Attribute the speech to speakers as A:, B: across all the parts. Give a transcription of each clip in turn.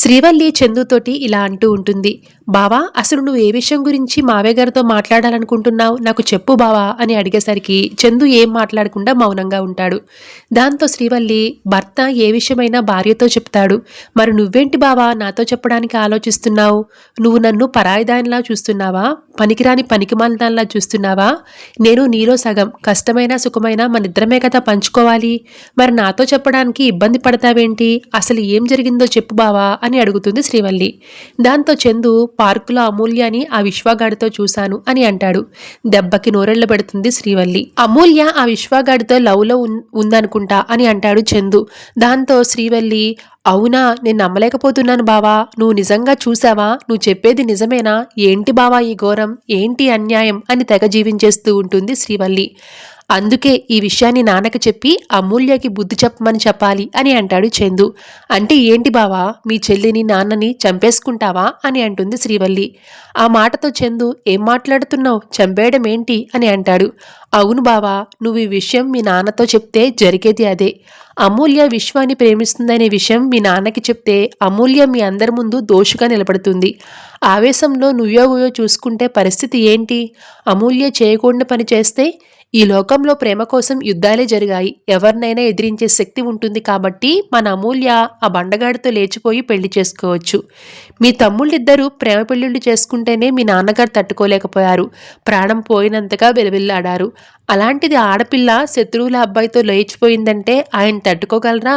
A: శ్రీవల్లి చందుతోటి ఇలా అంటూ ఉంటుంది. బావా అసలు నువ్వు ఏ విషయం గురించి మావే గారితో మాట్లాడాలనుకుంటున్నావు? నాకు చెప్పు బావా అని అడిగేసరికి చందు ఏం మాట్లాడకుండా మౌనంగా ఉంటాడు. దాంతో శ్రీవల్లి భర్త ఏ విషయమైనా భార్యతో చెప్తాడు. మరి నువ్వేంటి బావా నాతో చెప్పడానికి ఆలోచిస్తున్నావు? నువ్వు నన్ను పరాయిదానిలా చూస్తున్నావా? పనికిరాని పనికిమాలదానిలా చూస్తున్నావా? నేను నీలో సగం కష్టమైన సుఖమైన మన ఇద్దరమే కదా పంచుకోవాలి. మరి నాతో చెప్పడానికి ఇబ్బంది పడతావేంటి? అసలు ఏం జరిగిందో చెప్పు బావా అని అడుగుతుంది శ్రీవల్లి. దాంతో చందు పార్కులో అమూల్యని ఆ విశ్వగాడితో చూశాను అని అంటాడు. దెబ్బకి నోరెళ్ళ పెడుతుంది శ్రీవల్లి. అమూల్య ఆ విశ్వగాడితో లవ్లో ఉందనుకుంటా అని అంటాడు చందు. దాంతో శ్రీవల్లి అవునా నేను నమ్మలేకపోతున్నాను బావా. నువ్వు నిజంగా చూసావా నువ్వు చెప్పేది నిజమేనా? ఏంటి బావా ఈ ఘోరం? ఏంటి అన్యాయం? అని తెగ జీవించేస్తూ ఉంటుంది శ్రీవల్లి. అందుకే ఈ విషయాన్ని నాన్నకి చెప్పి అమూల్యకి బుద్ధి చెప్పమని చెప్పాలి అని అంటాడు చందు. అంటే ఏంటి బావా? మీ చెల్లిని నాన్నని చంపేసుకుంటావా? అని అంటుంది శ్రీవల్లి. ఆ మాటతో చందు ఏం మాట్లాడుతున్నావు? చంపేయడం ఏంటి? అని అంటాడు. అవును బావా నువ్వు ఈ విషయం మీ నాన్నతో చెప్తే జరిగేది అదే. అమూల్య విశ్వాన్ని ప్రేమిస్తుందనే విషయం మీ నాన్నకి చెప్తే అమూల్య మీ అందరి ముందు దోషుగా నిలబడుతుంది. ఆవేశంలో నువ్వో చూసుకుంటే పరిస్థితి ఏంటి? అమూల్య చేయకూడని పని చేస్తే ఈ లోకంలో ప్రేమ కోసం యుద్ధాలే జరిగాయి. ఎవరినైనా ఎదిరించే శక్తి ఉంటుంది కాబట్టి మన అమూల్య ఆ బండగాడితో లేచిపోయి పెళ్ళి చేసుకోవచ్చు. మీ తమ్ముళ్ళిద్దరూ ప్రేమ పెళ్ళిళ్ళు చేసుకుంటేనే మీ నాన్నగారు తట్టుకోలేకపోయారు. ప్రాణం పోయినంతగా వెలువిల్లాడారు. అలాంటిది ఆడపిల్ల శత్రువుల అబ్బాయితో లేచిపోయిందంటే ఆయన తట్టుకోగలరా?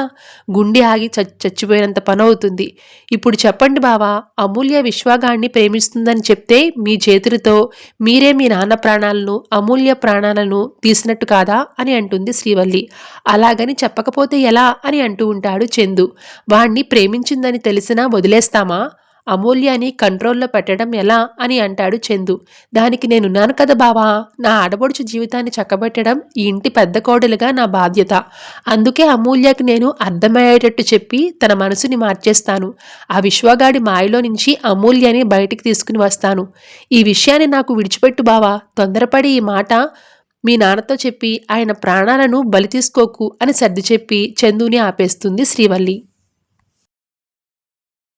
A: గుండె ఆగి చచ్చిపోయినంత పని అవుతుంది ఇప్పుడు చెప్పండి బావా అమూల్య విశ్వాగాన్ని ప్రేమిస్తుందని చెప్తే మీ చేతులతో మీరే మీ నాన్న ప్రాణాలను అమూల్య ప్రాణాలను తీసినట్టు కాదా? అని అంటుంది శ్రీవల్లి. అలాగని చెప్పకపోతే ఎలా? అని అంటూ ఉంటాడు చందు. వాణ్ణి ప్రేమించిందని తెలిసినా వదిలేస్తామా? అమూల్యాని కంట్రోల్లో పెట్టడం ఎలా అని అంటాడు చందు. దానికి నేనున్నాను కదా బావా. నా ఆడబడుచు జీవితాన్ని చక్కబెట్టడం ఈ ఇంటి పెద్ద కోడలుగా నా బాధ్యత. అందుకే అమూల్యకి నేను అర్థమయ్యేటట్టు చెప్పి తన మనసుని మార్చేస్తాను. ఆ విశ్వగాడి మాయలో నుంచి అమూల్యని బయటికి తీసుకుని వస్తాను. ఈ విషయాన్ని నాకు విడిచిపెట్టు బావా. తొందరపడి ఈ మాట మీ నాన్నతో చెప్పి ఆయన ప్రాణాలను బలి తీసుకోకు అని సర్ది చెప్పి చందుని ఆపేస్తుంది శ్రీవల్లి.